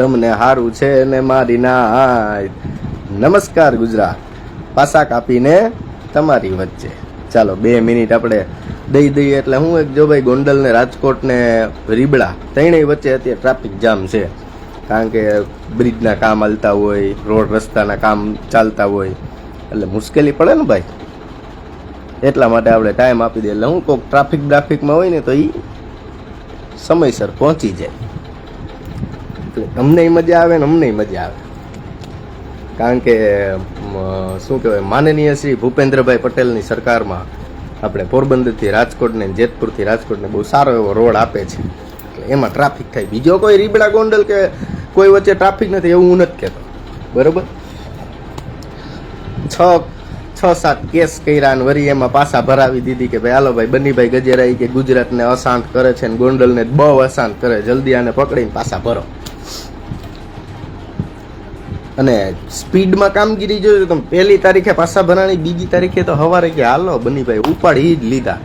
તમને સારું છે ને મારી ના નમસ્કાર ગુજરાત. પાસા કાપીને તમારી વચ્ચે. ચાલો, બે મિનિટ આપણે દઈ દઈએ એટલે હું એક જો ભાઈ ગોંડલ ને રાજકોટ ને રીબડા, ત્રણેય વચ્ચે અત્યારે ટ્રાફિક જામ છે. કારણ કે બ્રિજના કામ હાલતા હોય રોડ રસ્તાના કામ ચાલતા હોય. એટલે મુશ્કેલી પડે ને ભાઈ. એટલા માટે આપણે ટાઈમ આપી દઈએ. એટલે હું કોઈક ટ્રાફિક બ્રાફિકમાં હોય ને તો એ સમયસર પહોંચી જાય. એટલે તમને મજા આવે ને અમને મજા આવે. કારણ કે શું કહેવાય, માનનીય શ્રી ભૂપેન્દ્રભાઈ પટેલની સરકારમાં આપણે પોરબંદરથી રાજકોટને જેતપુરથી રાજકોટને બહુ સારો એવો રોડ આપે છે. એટલે એમાં ટ્રાફિક થાય. બીજો કોઈ રીબડા ગોંડલ કે કોઈ વચ્ચે ટ્રાફિક નથી, એવું હું નથી કહેતો. બરોબર? છ છ, સાત કેસ કર્યા અને વરી એમાં પાછા ભરાવી દીધી કે ભાઈ, હાલો ભાઈ, બનીભાઈ ગજેરાઈ કે ગુજરાતને અશાંત કરે છે ને ગોંડલને બહુ અશાંત કરે, જલ્દી આને પકડીને પાછા ભરો. અને સ્પીડમાં કામગીરી તો તમે પહેલી તારીખે પાછા ભરાણી, બીજી તારીખે તો હવારે કે હાલો બનીભાઈ, ઉપાડી જ લીધા.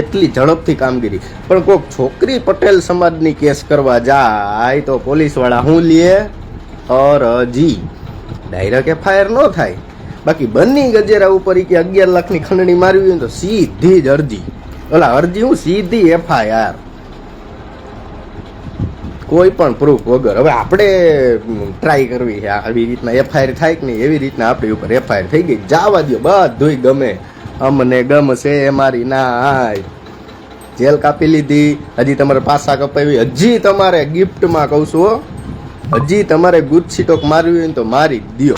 એટલી ઝડપથી કામગીરી. પણ કોઈક છોકરી પટેલ સમાજની કેસ કરવા જાય તો પોલીસવાળા શું લે અરજી ડાયરેક્ટ એફઆઈઆર ન થાય. બાકી બની ગજેરા ઉપર કે અગિયાર લાખની ખંડણી મારવી હોય તો સીધી જ અરજી. ઓલા અરજી હું સીધી એફઆઈઆર કોઈ પણ પ્રૂફ વગર. હવે આપણે ટ્રાય કરવી છે. આવી રીતના એફઆઈઆર થાય કે નહીં, એવી રીતના આપણી ઉપર એફઆઈઆર થઈ ગઈ. જવા દો બધુંય ગમે. અમને ગમશે મારી ના જેલ કાપી લીધી. હજી તમારે પાસા કપાવી. હજી તમારે ગિફ્ટમાં કહું છું. હજી તમારે ગુચ્છી ટોક મારવી હોય ને તો મારી દો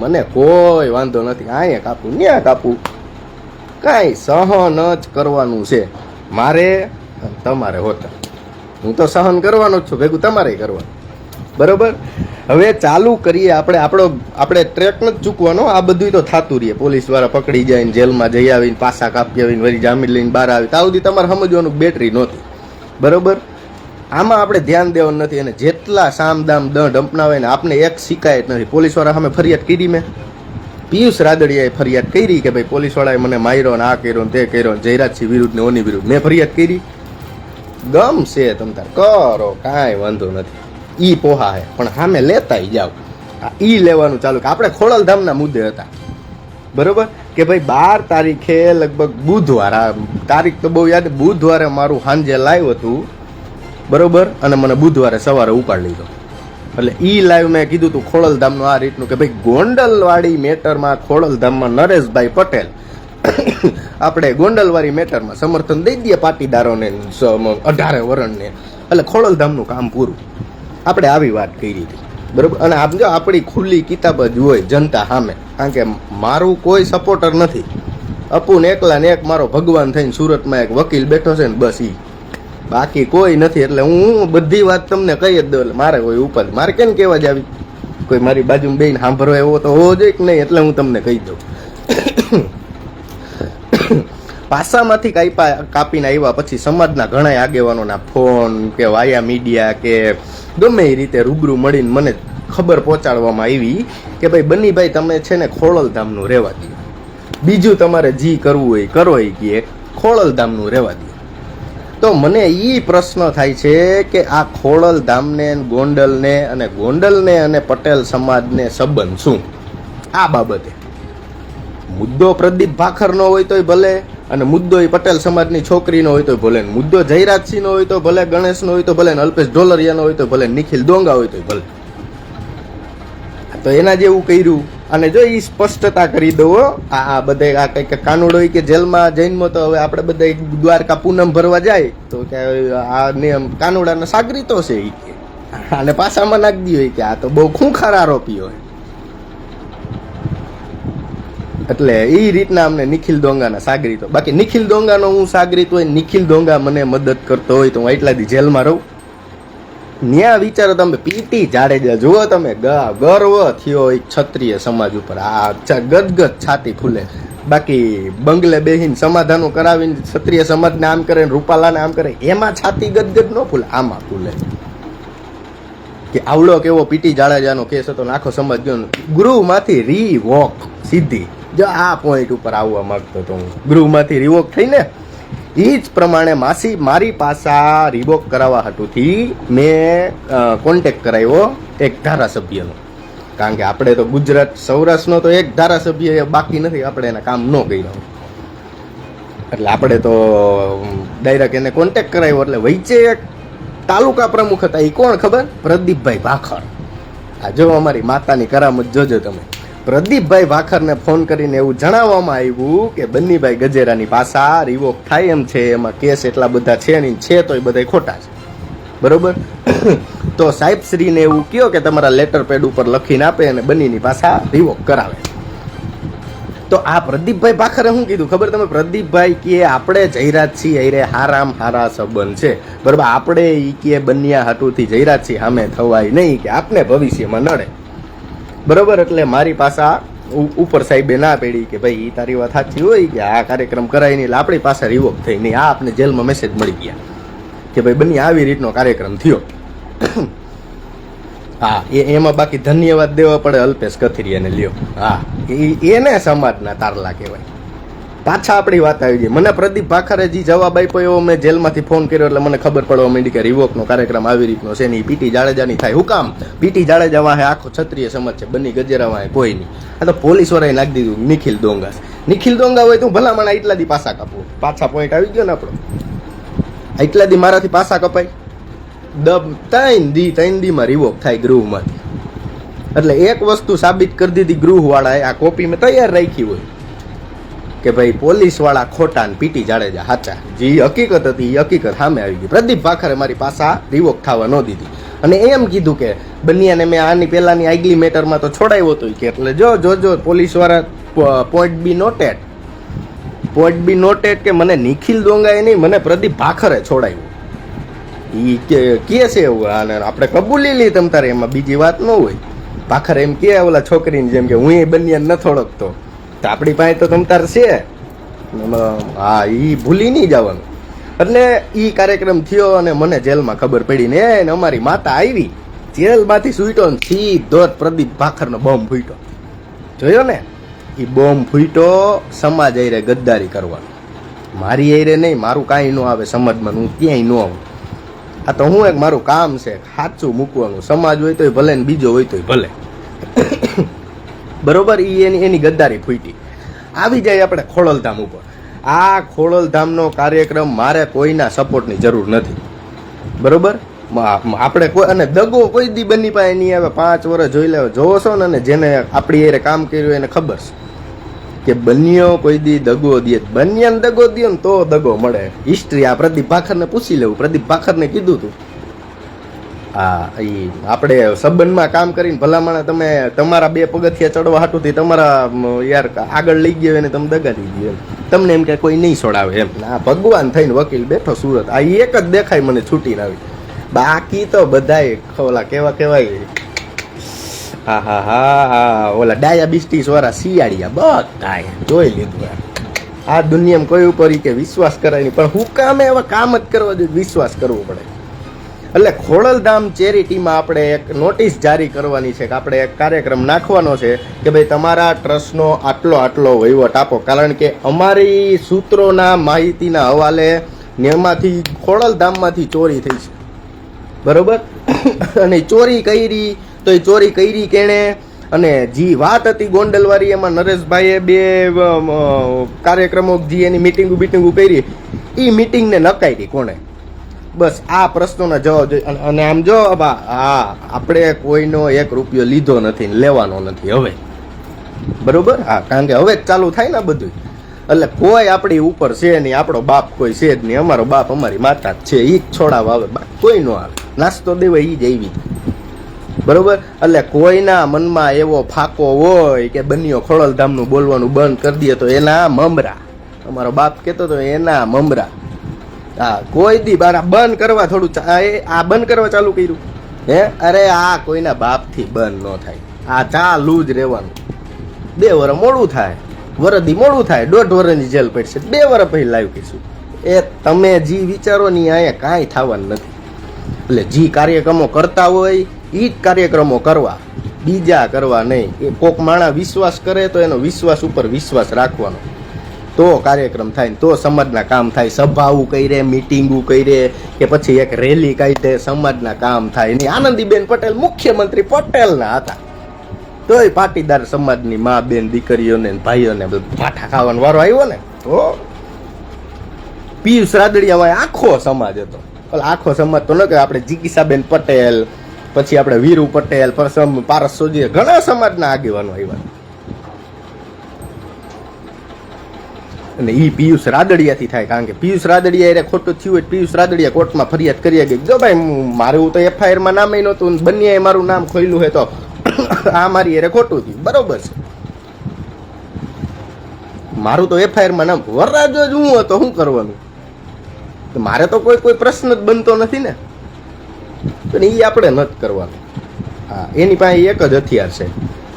મને કોઈ વાંધો નથી. અહીંયા કાપું, ન્યા કાપું. કાંઈ સહન જ કરવાનું છે. મારે તમારે હોતા. હું તો સહન કરવાનો જ છું, ભેગું તમારે કરવાનું. બરોબર? હવે ચાલુ કરીએ આપણે, આપણો, આપણે ટ્રેક નથી ચૂકવાનો, આ બધું તો થતું રહીએ પોલીસવાળા પકડી જાય ને જેલમાં જઈ આવીને પાસા કાપી આવીને વળી જામીન લઈને બહાર આવી. ત્યાં સુધી તમારે સમજવાનું બેટરી નહોતી. બરોબર? આમાં આપણે ધ્યાન દેવાનું નથી અને જેટલા સામદામ દંડ અપનાવે ને આપણે એક શિકાયત નથી. પોલીસવાળા અમે ફરિયાદ કરી મેં. પિયુષ રાદડિયાએ ફરિયાદ કરી કે ભાઈ પોલીસવાળાએ મને માર્યો ને આ કર્યો ને તે કર્યો જયરાજસિંહ વિરુદ્ધ ને ઓની વિરુદ્ધ. મેં ફરિયાદ કરી. ગમશે તમ તાર કરો, કાંઈ વાંધો નથી. ઈ પોહા હે, પણ સામે લેતાય આ ઈ લેવાનું ચાલુ કે આપણે ખોડલધામના મુદ્દે હતા. બરોબર? કે ભાઈ બાર તારીખે લગભગ બુધવાર, આ તારીખ તો બહુ યાદ, બુધવારે મારું સાંજે લાઈવ હતું. બરોબર? અને મને બુધવારે સવારે ઉપાડી લીધો. એટલે ઈ લાઈવ મેં કીધું તું ખોડલધામનું આ રીતનું કે ભાઈ ગોંડલવાડી મેટરમાં ખોડલધામમાં નરેશભાઈ પટેલ આપણે ગોંડલવાળી મેટરમાં સમર્થન દઈ દઈએ પાટીદારોને અઢારે વરણને. એટલે ખોડલધામનું કામ પૂરું. આપણે આવી વાત કરી હતી. બરોબર? અને આમ જો આપણી ખુલ્લી કિતાબ જ હોય જનતા સામે, કારણ કે મારું કોઈ સપોર્ટર નથી. અપુને એકલા ને એક મારો ભગવાન થઈને સુરતમાં એક વકીલ બેઠો છે ને બસ એ બાકી કોઈ નથી, એટલે હું બધી વાત તમને કહી જ દઉં, એટલે મારે કોઈ ઉપર. મારે કેમ કહેવા જ આવી? કોઈ મારી બાજુમાં બેન સાંભળવા એવો તો હોવો જોઈએ કે નહીં, એટલે હું તમને કહી દઉં. પાસામાંથી કાપા કાપીને આવ્યા પછી સમાજના ઘણા આગેવાનોના ફોન કે વાયા મીડિયા કે ગમે એ રીતે રૂબરૂ મળીને મને ખબર પહોંચાડવામાં આવી કે ભાઈ બનીભાઈ તમે છે ને ખોળલધામનું રહેવા દો બીજું તમારે જી કરવું હોય, કરો એ કે ખોળલધામનું રહેવા દો તો મને એ પ્રશ્ન થાય છે કે આ ખોડલ ધામને ગોંડલને અને ગોંડલને અને પટેલ સમાજને સંબંધ શું? આ બાબતે. મુદ્દો પ્રદીપ ભાખરનો હોય તોય ભલે અને મુદ્દો એ પટેલ સમાજની છોકરીનો હોય તો ભલે મુદ્દો જયરાજસિંહનો હોય તો ભલે, ગણેશનો હોય તો ભલે અલ્પેશ ઢોલરિયાનો હોય તો ભલે નિખિલ ડોંગા હોય તો ભલે. તો એના જેવું કર્યું. અને જો એ સ્પષ્ટતા કરી દો આ બધે આ કંઈક કાનુડો કે જેલમાં જૈનમાં તો હવે આપણે બધા દ્વારકા પૂનમ ભરવા જાય, તો કે આ નિયમ કાનુડાના સાગરીતો છે એ અને પાછામાં નાખી હોય કે આ તો બહુ ખૂંખાર આરોપી હોય. એટલે એ રીતના અમને નિખિલ ડોંગાના સાગરીતો બાકી નિખિલ ડોંગાનો હું સાગરીત હોય નિખિલ ડોંગા મને મદદ કરતો હોય તો હું એટલા દી જેલમાં રહું. ન્યા વિચારો તમે પીટી જાડેજા, જુઓ તમે ગર્વ થયો એક ક્ષત્રિય સમાજ ઉપર. આ ગદગદ છાતી ફૂલે. બાકી બંગલે બેહીને સમાધાનો કરાવીને ક્ષત્રિય સમાજને આમ કરે રૂપાલાને આમ કરે, એમાં છાતી ગદગદ ન ફૂલે, આમાં ફૂલે. કે આવડો કેવો પીટી જાડેજાનો કેસ હતો ને આખો સમાજ ગયો ગુરુમાંથી રી વોક સીધી. જો આ પોઈન્ટ ઉપર આવવા માંગતો હતો હું ગૃહમાંથી રિવોક થઈને એ જ પ્રમાણે માસી મારી પાસા રિવોક કરાવવા હતુંથી મેં કોન્ટેક કરાવ્યો એક ધારાસભ્યનો. કારણ કે આપણે તો ગુજરાત સૌરાષ્ટ્રનો તો એક ધારાસભ્ય બાકી નથી, આપણે એના કામ ન કર્યા. એટલે આપણે તો ડાયરેક્ટ એને કોન્ટેક કરાવ્યો એટલે વચ્ચે એક તાલુકા પ્રમુખ હતા એ કોણ ખબર? પ્રદીપભાઈ ભાખર. આ જો અમારી માતાની કરામત જોજો તમે. પ્રદીપભાઈ ભાખરને ફોન કરીને એવું જણાવવામાં આવ્યું કે બન્નીભાઈ ગજેરાની ભાષા રિવોક થાય એમ છે, એમાં કેસ એટલા બધા છે નહીં, છે તો એ બધા ખોટા છે. બરોબર? તો સાહેબ શ્રીને એવું કયો કે તમારા લેટર પેડ ઉપર લખીને આપે અને બન્નીની પાછા રિવોક કરાવે. તો આ પ્રદીપભાઈ ભાખરે શું કીધું? ખબર તમે? પ્રદીપભાઈ કે આપણે જયરાજ છીએ, અરે હારામ હારા સંબંધ છે. બરોબર? આપણે એ કે બન્યા હાટુથી જયરાજ છીએ સામે થવાય નહીં કે આપને ભવિષ્યમાં નડે. બરોબર, એટલે મારી પાસા ઉપર સાહેબે ના પેડી કે ભાઈ તારી વાત સાચી હોય કે આ કાર્યક્રમ કરાય નહીં, એટલે આપણી પાસે રિવોક થઈ નહીં. આ આપને જેલમાં મેસેજ મળી ગયા કે ભાઈ બની આવી રીતનો કાર્યક્રમ થયો. હા, એ, એમાં બાકી ધન્યવાદ દેવા પડે અલ્પેશ કથિરિયાને લ્યો. હા, એ- એને સમાજના તારલા કહેવાય. પાછા આપણી વાત આવી ગઈ. મને પ્રદીપ ભાખરે જે જવાબ આપ્યો એવો મેં જેલમાંથી ફોન કર્યો એટલે મને ખબર પડવા માંડી કે રિવોકનો કાર્યક્રમ આવી રીતનો છે નહીં પીટી જાડેજાની થાય. હું કામ? પીટી જાડેજા વાહે આખો ક્ષત્રિય સમાજ છે. બની ગજેરા વાહે કોઈ નહીં. આ તો પોલીસ વાળાએ નાખી દીધું નિખિલ ડોંગા. નિખિલ ડોંગા હોય તો ભલામણ એટલા દી પાસા કાપું. પાછા પોઈન્ટ આવી ગયો ને આપણો. એટલા દી મારાથી પાસા કપાય. દબ ત્રણ દી, ત્રણ દીમાં રિવોક થાય ગૃહમાંથી. એટલે એક વસ્તુ સાબિત કરી દીધી ગૃહવાળાએ. આ કોપી મેં તૈયાર રાખી હોય. કે ભાઈ પોલીસવાળા ખોટા ને પીટી જાડેજા હાચા. જે હકીકત હતી એ હકીકત સામે આવી ગઈ. પ્રદીપ ભાખરે મારી પાસા રિવોક થવા ન દીધી. અને એમ કીધું કે બનિયાને મેં આની પહેલાંની આગલી મેટરમાં તો છોડાવ્યો હતો કે, એટલે જો જો જો પોલીસવાળા point be noted point be noted કે મને નિખિલ દોંગાએ નહીં, મને પ્રદીપ ભાખરે છોડાવ્યું ઈ કે કહે છે એવું? અને આપણે કબૂલી લઈએ તમ તારે, એમાં બીજી વાત ન હોય. ભાખર એમ કે ઓલા છોકરીને જેમ કે હું એ બન્યા ન થોડકતો તો આપણી પાસે તો તમ તાર છે. હા એ ભૂલી નહીં જવાનું. એટલે એ કાર્યક્રમ થયો અને મને જેલમાં ખબર પડી ને અમારી માતા આવી. જેલમાંથી સુઈટો ને સીધો પ્રદીપ ભાખરનો બોમ્બ ફૂટ્યો. જોયો ને? એ બોમ્બ ફૂટ્યો, સમાજ આયરે ગદ્દારી કરવાનો. મારી આયરે નહીં, મારું કાંઈ ન આવે સમાજમાં, હું ક્યાંય ન આવું. આ તો હું એક મારું કામ છે સાચું મૂકવાનું. સમાજ હોય તોય ભલે ને બીજો હોય તોય ભલે. બરોબર એ એની એની ગદ્દારી ફૂટી. આવી જાય આપણે ખોડલધામ ઉપર. આ ખોડલધામનો કાર્યક્રમ મારે કોઈના સપોર્ટની જરૂર નથી. બરોબર? આપણે કોઈ અને દગો કોઈ દી બની પાસે નહીં આવે. પાંચ વર્ષ જોઈ લેવા. જોવો છો ને જેને આપણી એરે કામ કર્યું એને ખબર છે. કે બન્યો કોઈ દી દગો દે બન્યાને દગો દે ને તો દગો મળે. હિસ્ટ્રી આ પ્રદીપ ભાખરને પૂછી લેવું. પ્રદીપ ભાખરને કીધું તું. હા એ આપણે સંબંધમાં કામ કરીને ભલામણ તમે તમારા બે પગથિયા ચડવા હાટુથી તમારા યાર, આગળ લઈ ગયો એને તમે દગા દીધી તમને એમ કે કોઈ નહીં છોડાવે એમ. આ ભગવાન થઈને વકીલ બેઠો સુરત. આ એક જ દેખાય મને છૂટી આવી. બાકી તો બધાય ખોલા કેવા કેવાય. હા હા હા હા, ઓલા ડાયાબિટીસ વાળા શિયાળિયા બધાય. જોઈ લીધું આ. દુનિયામાં કોઈ ઉપર કે વિશ્વાસ કરાય નહીં. પણ હું કામે એવા કામ જ કરવા જોઈએ, વિશ્વાસ કરવો પડે. એટલે ખોડલધામ ચેરિટીમાં આપણે એક નોટિસ જારી કરવાની છે કે આપણે એક કાર્યક્રમ નાખવાનો છે કે ભાઈ તમારા ટ્રસ્ટનો આટલો આટલો વહીવટ આપો. કારણ કે અમારી સૂત્રોના માહિતીના હવાલે એમાંથી ખોડલધામમાંથી ચોરી થઈ છે. બરોબર? અને ચોરી કરી, તો એ ચોરી કરી કેણે? અને જે વાત હતી ગોંડલવાળી એમાં નરેશભાઈએ બે કાર્યક્રમો જે એની મિટિંગ બીટિંગો કરી. એ મિટિંગને નકારી કોણે? બસ આ પ્રશ્નોના જવાબ જોઈએ. અને- આમ જો બા હા, આપણે કોઈનો એક રૂપિયો લીધો નથી લેવાનો નથી હવે. બરોબર? હા, કારણ કે હવે જ ચાલુ થાય ને બધું એટલે કોઈ આપણી ઉપર છે નહીં, આપણો બાપ કોઈ છે જ નહીં. અમારો બાપ અમારી માતા જ છે એ જ છોડાવવા આવે. કોઈ ન આવે. નાસ્તો દેવાય એ જ આવી બરોબર? એટલે કોઈના મનમાં એવો ફાકો હોય કે બન્યો ખોડલધામનું બોલવાનું બંધ કરી દે તો એના મમરા. અમારો બાપ કહેતો હતો એના મમરા. હા, કોઈ દી બાર બંધ કરવા થોડું આ બંધ કરવા ચાલુ કર્યું. હે? અરે આ કોઈના બાપથી બંધ ન થાય. આ ચાલુ જ રહેવાનું. બે વર મોડું થાય. વરદી મોડું થાય. દોઢ વરની જેલ પડશે. બે વર્ષ પછી લાઈવ કહીશું એ તમે જે વિચારો ની અહીંયા કાંઈ થવાનું નથી. એટલે જે કાર્યક્રમો કરતા હોય એ જ કાર્યક્રમો કરવા. બીજા કરવા નહીં. એ કોક માણા વિશ્વાસ કરે તો એનો વિશ્વાસ ઉપર વિશ્વાસ રાખવાનો. તો કાર્યક્રમ થાય તો સમાજના કામ થાય. સભાઓ કરે મિટિંગો કરે, કે પછી એક રેલી કાઢે સમાજના કામ થાય. એની આનંદીબેન પટેલ મુખ્યમંત્રી પટેલના હતા. તોય પાટીદાર સમાજની મા બેન દીકરીઓને ભાઈઓને પાઠા ખાવાનો વારો આવ્યો ને, તો પિયુષ રાદડિયામાં આખો સમાજ હતો. એટલે આખો સમાજ તો ન કે આપણે જીગીસાબેન પટેલ, પછી આપણે વીરુ પટેલ પરસમ પારસ સોજી ઘણા સમાજના આગેવાનો આવ્યા. અને એ પિયુષ રાદડિયાથી થાય, કારણ કે પિયુષ રાદડિયા એને ખોટું થયું હોય પિયુષ રાદડિયા કોર્ટમાં ફરિયાદ કરી ગઈ જો ભાઈ, મારું તો એફઆઈઆરમાં નામ નહોતું બંને મારું નામ ખોલ્યું હોય તો આ મારી એરે ખોટું થયું. બરોબર છે. મારું તો એફઆઈઆરમાં નામ વરરાજો જ હું હતો, શું કરવાનું? તો મારે તો કોઈ કોઈ પ્રશ્ન જ બનતો નથી ને. તો એ આપણે નથી કરવાનું. હા, એની પાસે એક જ હથિયાર છે.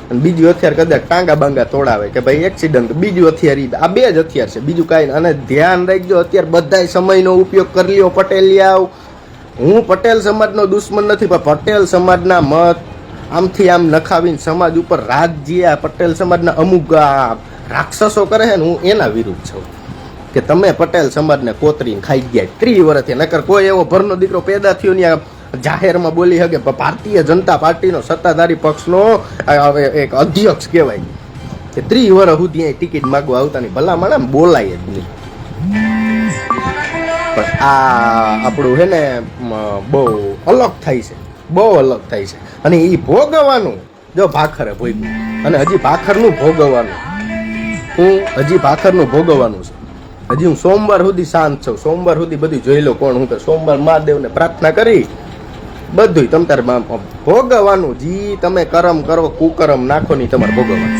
અને બીજું હથિયાર કદાચ ટાંગા બાંગા તોડાવે કે ભાઈ એક્સિડન્ટ બીજું હથિયાર આ બે જ હથિયાર છે. બીજું કાંઈ અને ધ્યાન રાખજો, અત્યારે બધાય સમયનો ઉપયોગ કરી લ્યો પટેલિયાઓ હું પટેલ સમાજનો દુશ્મન નથી, પણ પટેલ સમાજના મત આમથી આમ નખાવીને સમાજ ઉપર રાજ જે પટેલ સમાજના અમુક રાક્ષસો કરે છે ને, હું એના વિરુદ્ધ છું. કે તમે પટેલ સમાજને કોતરીને ખાઈ ગયા ત્રીસ વર્ષથી. નકર કોઈ એવો ભરનો દીકરો પેદા થયો ને જાહેરમાં બોલી શકે ભારતીય જનતા પાર્ટીનો સત્તાધારી પક્ષનો એક અધ્યક્ષ કહેવાય. કે ત્રીસ વર્ષ સુધી અહીં ટિકિટ માગવા આવતા નહીં ભલા બોલાય જ નહીં. પણ આ આપણું છે ને બહુ અલગ થાય છે. બહુ અલગ થાય છે. અને એ ભોગવવાનું, જો ભાખરે ભોગવું અને હજી ભાખરનું ભોગવવાનું. હું હજી ભાખરનું ભોગવવાનું છે. હજી હું સોમવાર સુધી શાંત છું. સોમવાર સુધી બધું જોઈ લો કોણ હું કે સોમવાર મહાદેવને પ્રાર્થના કરી બધું તમ તારે ભોગવવાનું. જી, તમે કરમ કરો, કુકરમ નાખો નહીં, તમારે ભોગવવાનું.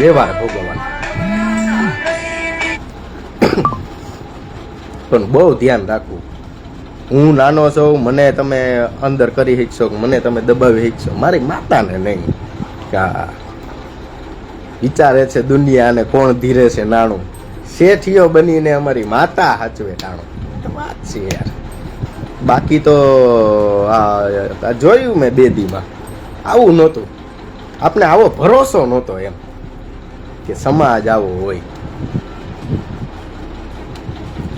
વ્યવહાર ભોગવવાનું. પણ બહુ ધ્યાન રાખવું. હું નાનો છું, મને તમે અંદર કરી શકશો મને તમે દબાવી શકશો મારી માતાને નહીં. કા વિચારે છે દુનિયાને કોણ ધીરે છે નાણું. શેઠીઓ બનીને અમારી માતા હાચવે નાણું. વાત છે યાર. બાકી તો, આ જોયું મેં બે દીમાં. આવું નહોતું. આપણે આવો ભરોસો નહોતો એમ કે સમાજ આવો હોય.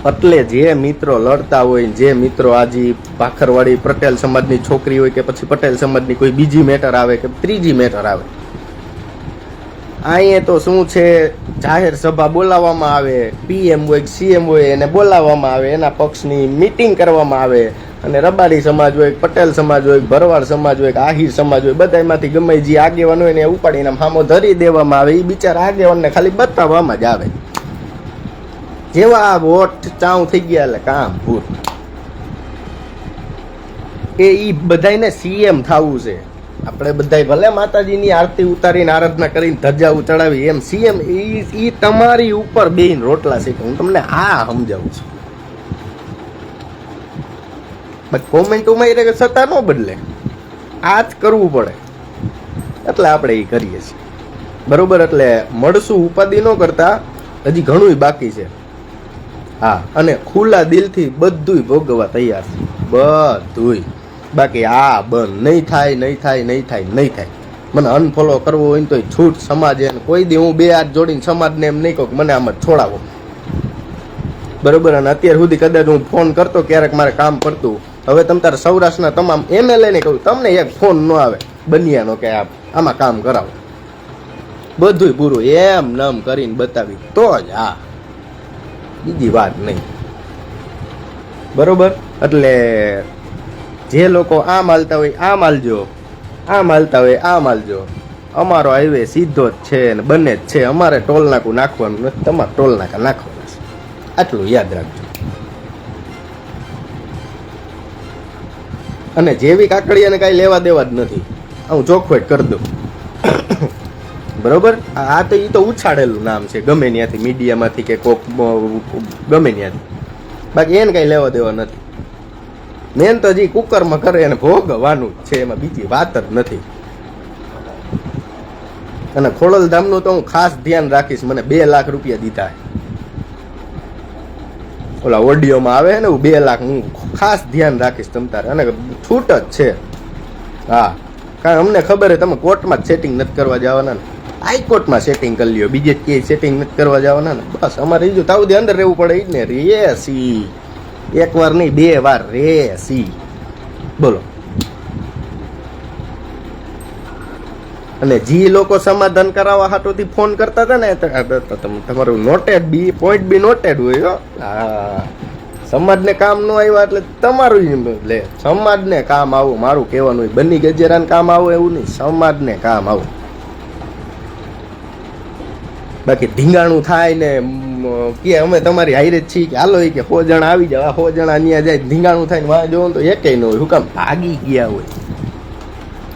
એટલે જે મિત્રો લડતા હોય, જે મિત્રો આજે ભાખરવાડી પટેલ સમાજની છોકરી હોય કે પછી પટેલ સમાજની કોઈ બીજી મેટર આવે કે ત્રીજી મેટર આવે અહીંયા તો શું છે? જાહેર સભા બોલાવવામાં આવે પીએમ હોય સીએમ હોય એને બોલાવવામાં આવે, એના પક્ષની મીટિંગ કરવામાં આવે. અને રબારી સમાજ હોય પટેલ સમાજ હોય ભરવાડ સમાજ હોય આહિર સમાજ હોય બધામાંથી ગમે જે આગેવાન હોય ને ઉપાડીને હામો ધરી દેવામાં આવે. એ બિચારા આગેવાનને ખાલી બતાવવામાં જ આવે. જેવા આ વોટ ચાઉ થઈ ગયા એટલે કામ ભૂત એ ઈ બધાયને સીએમ થવું છે. આપણે બધાય ભલે માતાજીની આરતી ઉતારીને આરાધના કરીને ધજા ઉચડાવી, એમ સીએમ ઈ તમારી ઉપર બેન રોટલા શીખે હું તમને આ સમજાવું છું. બટ કોમેન્ટોમાં એ કે સત્તા ન બદલે. આ જ કરવું પડે. એટલે આપણે એ કરીએ છીએ. બરોબર? એટલે મળશું, ઉપાધિ ન કરતા. હજી ઘણું બાકી છે. હા, અને ખુલ્લા દિલથી બધુંય ભોગવવા તૈયાર છે. બધુંય. બાકી આ બંધ નહીં થાય નહીં થાય નહીં થાય નહીં થાય. મને અનફોલો કરવો હોય ને તો છૂટ સમાજ એને કોઈ દી હું બે હાથ જોડીને સમાજને એમ નહીં કહું મને આમ જ છોડાવો. બરોબર? અને અત્યાર સુધી કદાચ હું ફોન કરતો, ક્યારેક મારે કામ પડતું. હવે તમ તારા સૌરાષ્ટ્રના તમામ એમએલએ ને કહું, તમને એક ફોન ન આવે. બનિયાનો કે આ આમાં કામ કરાવો. બધુંય પૂરું, એમ નમ કરીને બતાવી. તો જ હા બીજી વાત નહીં. બરોબર? એટલે જે લોકો આમ હાલતા હોય આમ હાલજો આમ હાલતા હોય આમ હાલજો અમારો હાઈવે સીધો જ છે ને બંને જ છે. અમારે ટોલ નાકું નાખવાનું નથી, તમારે ટોલ નાકા નાખવાના છે. આટલું યાદ રાખજો. અને જેવી કાકડીયાને કાંઈ લેવા દેવા જ નથી. હું ચોખવટ કરી દઉં. બરોબર? આ આ તો એ તો ઉછાળેલું નામ છે. ગમે ત્યાંથી મીડિયામાંથી કે કોક ગમે ત્યાંથી. બાકી એને કાંઈ લેવા દેવા નથી. મેન તો હજી કુકરમાં કરે એને ભોગવાનું જ છે, એમાં બીજી વાત જ નથી. અને ખોડલ ધામનું તો હું ખાસ ધ્યાન રાખીશ, મને બે લાખ રૂપિયા દીધા ઓલા ઓડિયોમાં આવે ને બે લાખ હું ખાસ ધ્યાન રાખીશ તમ તારે. અને છૂટ જ છે. હા, કારણ અમને ખબર છે, તમે કોર્ટમાં જ સેટિંગ નથી કરવા જવાના ને. હાઈકોર્ટમાં સેટિંગ કરી લ્યો, બીજે ક્યાંય સેટિંગ નથી કરવા જવાના ને. બસ, અમારે બીજું તાવ અંદર રહેવું પડે એ જ ને રે સી. એક વાર નહીં બે વાર રે સી. બોલો. અને જે લોકો સમાધાન કરાવવા હાટોથી ફોન કરતા હતા ને તમારું noted be point be noted હોય, હા. સમાજને કામ ન આવ્યા એટલે તમારું લે, સમાજને કામ આવું, મારું કહેવાનું. બની ગજેરાને કામ આવું, એવું નહીં, સમાજને કામ આવું. બાકી ધીંગાણું થાય ને કે અમે તમારી હાઈરે જ છીએ કે હાલો એ કે સો જણા આવી જાવ સો જણા ત્યાં જાય ધીંગાણું થાય વાં જોવો તો એકેય ન હોય. હુકમ કામ ભાગી ગયા હોય.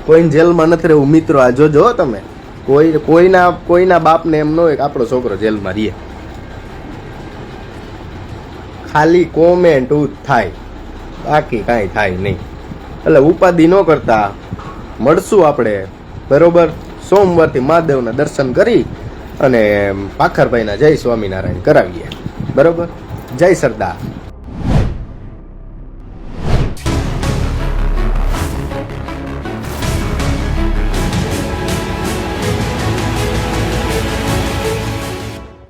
કોઈને જેલમાં નથી રહેવું, મિત્રો, આ જોજો તમે. કોઈ, કોઈના કોઈના બાપને એમ ન હોય કે આપણો છોકરો જેલમાં રહે. ખાલી કોમેન્ટ થાય. બાકી કાંઈ થાય નહીં. એટલે ઉપાધિ ન કરતા. મળશું આપણે. બરોબર? સોમવારથી મહાદેવના દર્શન કરી. અને પાખરભાઈના જય સ્વામિનારાયણ કરાવીએ. બરોબર? જય સરદાર.